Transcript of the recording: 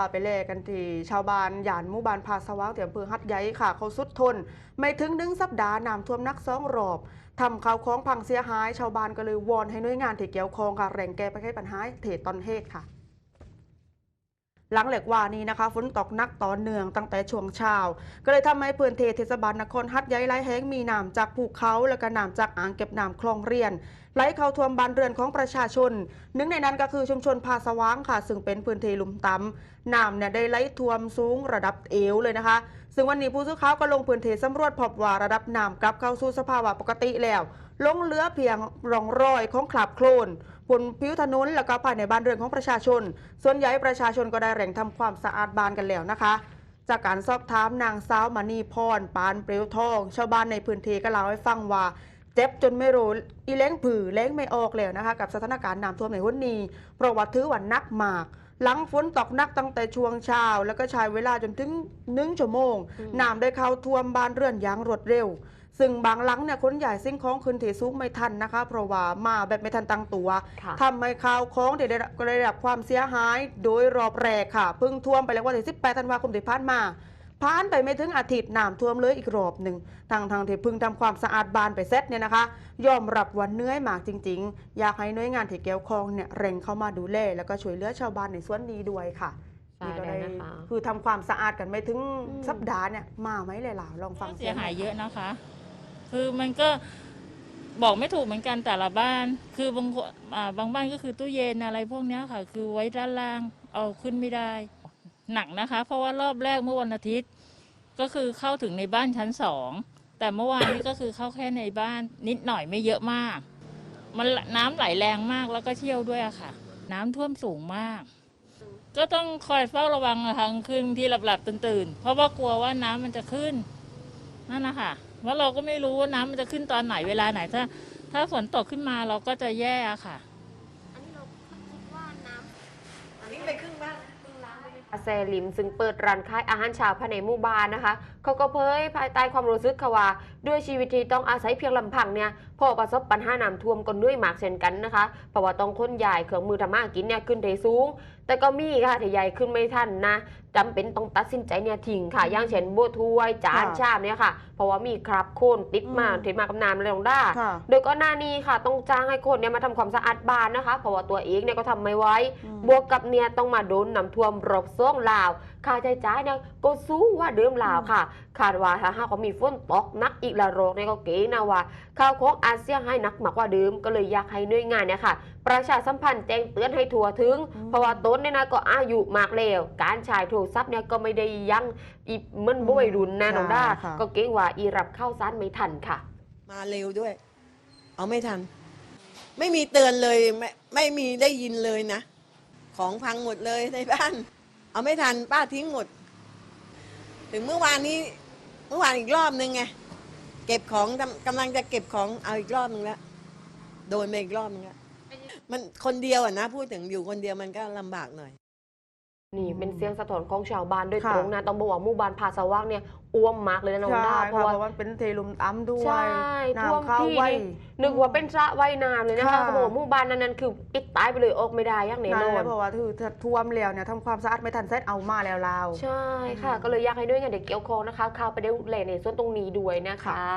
าไปแลกันที่ชาวบ้านหยานมู่บ้านพาสว่างที่อำเภอฮัดใหญ่ค่ะ เขาสุดทน ไม่ถึงหนึ่งสัปดาห์น้ำท่วมนักสองรอบทำข้าวของพังเสียหาย ชาวบ้านก็เลยวอนให้หน่วยงานที่เกี่ยวข้องค่ะแร่งแก้ไปให้ปัญหาเทตอนเหตุค่ะหลังเหล็กว่านี้นะคะฝนตกนักต่อเนื่องตั้งแต่ช่วงเช้าก็เลยทำให้พื้นที่เทศบาลนครฮัดใหญ่ไหลแห้งมีน้ำจากภูเขา และก็น้ำจากอ่างเก็บน้ำคลองเรียน ไหลเข้าท่วมบ้านเรือนของประชาชน หนึ่งในนั้นก็คือชุมชนพาสว่างค่ะ ซึ่งเป็นพื้นที่ลุ่มต่ำน้ำเนี่ยได้ไหลท่วมสูงระดับเอวเลยนะคะ ซึ่งวันนี้ผู้สื่อข่าวก็ลงพื้นที่สำรวจพบว่าระดับน้ำกลับเข้าสู่สภาวะปกติแล้วลงเหลือเพียงร่องรอยของขลับโคลนบนผิวถนนและก็ภายในบ้านเรือนของประชาชน ส่วนใหญ่ประชาชนก็ได้แร่งทำความสะอาดบ้านกันแล้วนะคะ จากการสอบถามนางสาวมณีพร ปานเปลวทอง ชาวบ้านในพื้นที่ก็เล่าให้ฟังว่า เจ็บจนไม่รู้อีเล้งผือเล้งไม่ออกแล้วนะคะ กับสถานการณ์น้ำท่วมในวันนี้เพราะว่าถือว่านักมาก หลังฝนตกหนักตั้งแต่ช่วงเช้า แล้วก็ใช้เวลาจนถึงหนึ่งชั่วโมงอืมน้ำได้เข้าท่วมบ้านเรือนอย่างรวดเร็ว ซึ่งบางหลังเนี่ยคนใหญ่สิ่งของขึ้นที่สูงไม่ทันนะคะ เพราะว่ามาแบบไม่ทันตั้งตัวค่ะทำให้ข่าวของที่ได้รับก็ได้รับความเสียหาย โดยรอบแรกค่ะเพิ่งท่วมไปแล้ววันที่18ธันวาคมที่ผ่านมา ผ่านไปไม่ถึงอาทิตย์น้ำท่วมเลยอีกรอบหนึ่งทางทางที่เพิ่งทำความสะอาดบานไปเสร็จเนี่ยนะคะ ยอมรับว่าเหนื่อยมากจริง ๆ อยากให้หน่วยงานที่เกี่ยวข้องเนี่ยเร่งเข้ามาดูแลแล้วก็ช่วยเหลือชาวบ้านในส่วนนี้ด้วยค่ะใช่นี่ก็เลได้ยนะคะคือทำความสะอาดกันไม่ถึงอืมสัปดาห์เนี่ยมาไหมเลยล่ะลองฟังเสียหายเยอะนะคะ คือมันก็บอกไม่ถูกเหมือนกันแต่ละบ้าน คือบางคนอ่าบางบ้านก็คือตู้เย็นอะไรพวกเนี้ยค่ะ คือไว้ด้านล่างเอาขึ้นไม่ได้ หนักนะคะ เพราะว่ารอบแรกเมื่อวันอาทิตย์ ก็คือเข้าถึงในบ้านชั้นสองแต่เมื่อวานนี้ก็คือเข้าแค่ในบ้านนิดหน่อยไม่เยอะมาก มันน้ำไหลแรงมากแล้วก็เชี่ยวด้วยอะค่ะ น้ำท่วมสูงมาก ก็ต้องคอยเฝ้าระวังทางคืนที่หลับๆตื่นๆเพราะว่ากลัวว่าน้ำมันจะขึ้นนั่นนะคะว่าเราก็ไม่รู้ว่าน้ำมันจะขึ้นตอนไหนเวลาไหนถ้า ถ้าฝนตกขึ้นมาเราก็จะแย่อะค่ะ อันนี้เราคิดว่าน้ำอันนี้ไปครึ่งบ้าน อาเซลิม ซึ่งเปิดร้านขายอาหารเช้าภายในหมู่บ้านนะคะ เขาก็เผยภายใต้ความรู้สึกค่ะว่า ด้วยชีวิตที่ต้องอาศัยเพียงลำพังเนี่ยพอประสบปัญหาน้ำท่วมก็ด้วยหมากเช่นกันนะคะ เพราะว่าต้องค้นย้ายเครื่องมือทำมาหากินเนี่ยขึ้นที่สูง แต่ก็มีค่ะที่ใหญ่ขึ้นไม่ทันนะจำเป็นต้องตัดสินใจเนี่ยทิ้งค่ะ อย่างเช่นบัวถ้วยจานค่ะชามเนี่ยค่ะ เพราะว่ามีคราบโคลนติดมาอืมที่มากับน้ำอะไรลงได้ค่ะโดยก่อนหน้านี้ค่ะต้องจ้างให้คนเนี่ยมาทำความสะอาดบ้านนะคะ เพราะว่าตัวเองเนี่ยก็ทำไม่ไหวอืมบวกกับเนี่ยต้องมาโดนน้ำท่วมรอบซ่องลาว ค่าใช้จ่ายเนี่ยก็สูงกว่าเดิมลาวค่ะ คาดว่าถ้าหากว่ามีฝนตกหนักอีกละโรกเนี่ยก็เก๋นะว่าข้าวของอาเซียนให้หนักมากกว่าเดิมก็เลยอยากให้หน่วยงานเนี่ยค่ะ ประชาสัมพันธ์แจ้งเตือนให้ทั่วถึงอืมเพราะว่าต้นเนี่ยนะก็อายุมากแล้วการใช้โทรศัพท์เนี่ยก็ไม่ได้ยังอีเหมือนบ่วยรุ่นนะน้องด้าใช่ค่ะก็เก๋ว่าอีรับเข้าซ้านไม่ทันค่ะ มาเร็วด้วย เอาไม่ทัน ไม่มีเตือนเลยไม่ไม่มีได้ยินเลยนะ ของพังหมดเลยในบ้าน เอาไม่ทันป้าทิ้งหมด ถึงเมื่อวานนี้ เมื่อวานอีกรอบนึงไงเก็บของกำกำลังจะเก็บของเอาอีกรอบนึงแล้วโดนไปอีกรอบนึงแล้วมันคนเดียวอะนะ พูดถึงอยู่คนเดียวมันก็ลำบากหน่อย นี่เป็นเสียงสะท้อนของชาวบ้านโดยค่ะตรงนะต้องบอกว่าหมู่บ้านผาสว่างเนี่ยอ้วมมากเลยนะน้องใช่ดาค่ะเพเพราะราะว่าว่ามันเป็นเทลุมอ้ำด้วยใช่ท่วมน้ำเข้าที่ไวนี่นึกว่าเป็นสระว่ายน้ำเลยนะคะค่ะเขาบอกว่าหมู่บ้านนั้นนั้นคือปิดตายไปเลยออกไม่ได้อย่างแน่นั่นนอแหนละเพราะว่าถือถ้าท่วมแล้วเนี่ยทำความสะอาดไม่ทันเสร็จเอามาแล้วลาวใช่ค่ะ ก็เลยอยากให้ด้วยงานเด็กเกี่ยวข้องนะคะเข้าไปได้แลในส่วนตรงนี้ด้วยนะคะ